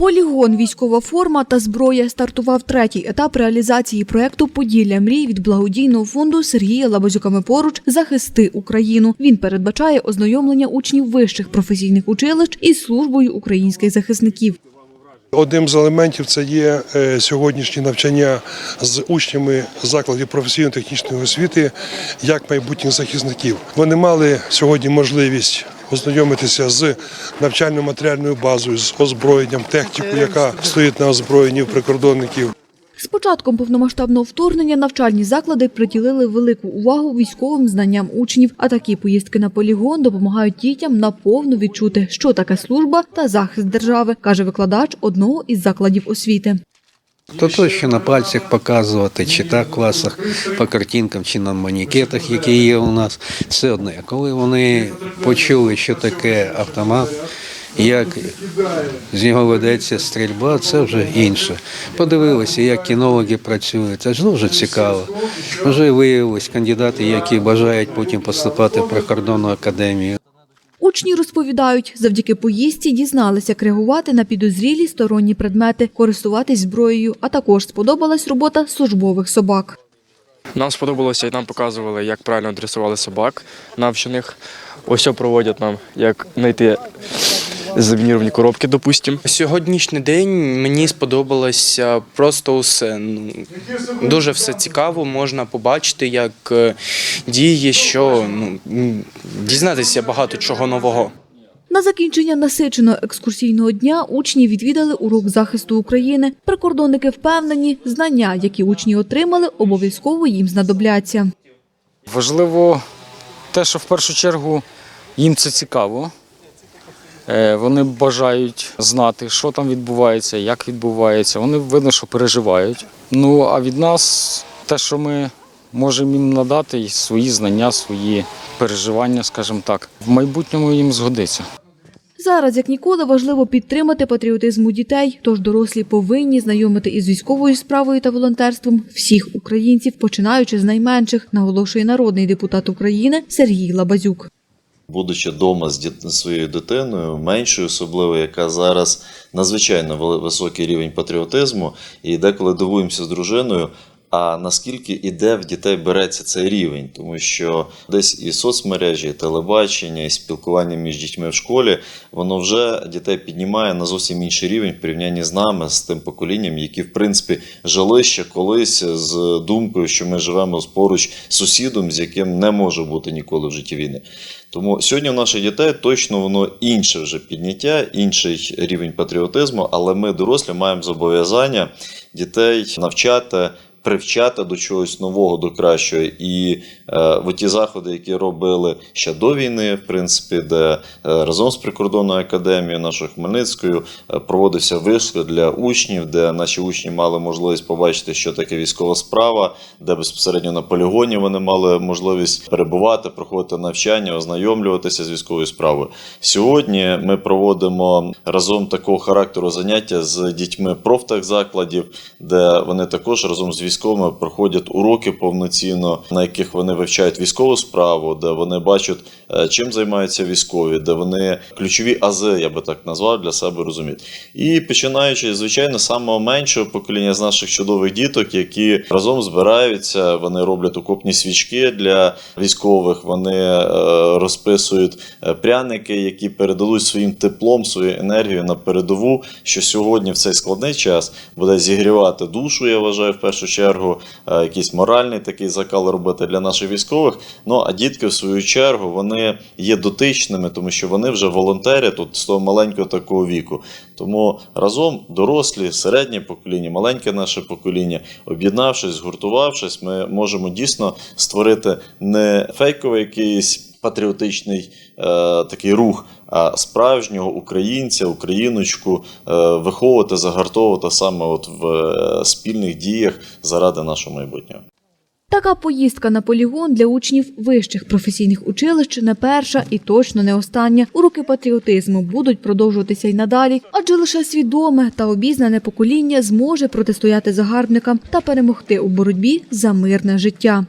Полігон, військова форма та зброя стартував третій етап реалізації проекту Поділля мрій від благодійного фонду Сергія Лабазюками поруч Захисти Україну. Він передбачає ознайомлення учнів вищих професійних училищ із службою українських захисників. Одним з елементів це є е, сьогоднішні навчання з учнями закладів професійно-технічної освіти як майбутніх захисників. Вони мали сьогодні можливість ознайомитися з навчально-матеріальною базою, з озброєнням, технікою, яка стоїть на озброєнні прикордонників. З початком повномасштабного вторгнення навчальні заклади приділили велику увагу військовим знанням учнів. А такі поїздки на полігон допомагають дітям наповну відчути, що таке служба та захист держави, каже викладач одного із закладів освіти. То то, що на пальцях показувати, чи так в класах, по картинкам, чи на манікетах, які є у нас, це одне. Коли вони почули, що таке автомат, як з нього ведеться стрільба, це вже інше. Подивилися, як кінологи працюють, це ж дуже цікаво. Вже виявились кандидати, які бажають потім поступати в прикордонну академію. Учні розповідають, завдяки поїздці дізналися як реагувати на підозрілі сторонні предмети, користуватись зброєю, а також сподобалась робота службових собак. Нам сподобалося і нам показували, як правильно дресували собак навчених. Ось що проводять нам, як знайти замініровані коробки, допустимо. Сьогоднішній день мені сподобалося просто усе. Ну, Дуже все цікаво, можна побачити, як е, діє, що ну, дізнатися багато чого нового. На закінчення насиченого екскурсійного дня учні відвідали урок захисту України. Прикордонники впевнені, знання, які учні отримали, обов'язково їм знадобляться. Важливо те, що в першу чергу їм це цікаво. Е, Вони бажають знати, що там відбувається, як відбувається. Вони видно, що переживають. Ну а від нас те, що ми можемо їм надати, свої знання, свої переживання, скажімо так, в майбутньому їм згодиться. Зараз, як ніколи, важливо підтримати патріотизм у дітей, тож дорослі повинні знайомити із військовою справою та волонтерством всіх українців, починаючи з найменших, наголошує народний депутат України Сергій Лабазюк. Будучи вдома з діт- своєю дитиною, меншою особливо, яка зараз надзвичайно високий рівень патріотизму, і деколи дивуємося з дружиною. А наскільки і де в дітей береться цей рівень, тому що десь і соцмережі, і телебачення, і спілкування між дітьми в школі, воно вже дітей піднімає на зовсім інший рівень в порівнянні з нами, з тим поколінням, які в принципі жили ще колись з думкою, що ми живемо поруч з сусідом, з яким не може бути ніколи в житті війни. Тому сьогодні у наших дітей точно воно інше вже підняття, інший рівень патріотизму, але ми, дорослі, маємо зобов'язання дітей навчати. Привчати до чогось нового, до кращого, і е, ті заходи, які робили ще до війни, в принципі, де е, разом з прикордонною академією нашою Хмельницькою е, проводився вишкіл для учнів, де наші учні мали можливість побачити, що таке військова справа, де безпосередньо на полігоні вони мали можливість перебувати, проходити навчання, ознайомлюватися з військовою справою. Сьогодні ми проводимо разом такого характеру заняття з дітьми профтехзакладів, де вони також разом з військовими проходять уроки повноцінно, на яких вони вивчають військову справу, де вони бачать, е, чим займаються військові, де вони ключові ази, я би так назвав, для себе розуміють. І починаючи, звичайно, з самого меншого покоління з наших чудових діток, які разом збираються, вони роблять окопні свічки для військових, вони е, розписують е, пряники, які передадуть своїм теплом, своєю енергією на передову, що сьогодні в цей складний час буде зігрівати душу, я вважаю, в першу чергу, е, якийсь моральний такий закал робити для наших військових. Ну а дітки, в свою чергу, вони є дотичними, тому що вони вже волонтери тут з того маленького такого віку. Тому разом дорослі, середнє покоління, маленьке наше покоління, об'єднавшись, згуртувавшись, ми можемо дійсно створити не фейковий якийсь патріотичний е, такий рух, а справжнього українця, україночку е, виховувати, загартовувати саме от в е, спільних діях заради нашого майбутнього. Така поїздка на полігон для учнів вищих професійних училищ не перша і точно не остання. Уроки патріотизму будуть продовжуватися й надалі, адже лише свідоме та обізнане покоління зможе протистояти загарбникам та перемогти у боротьбі за мирне життя.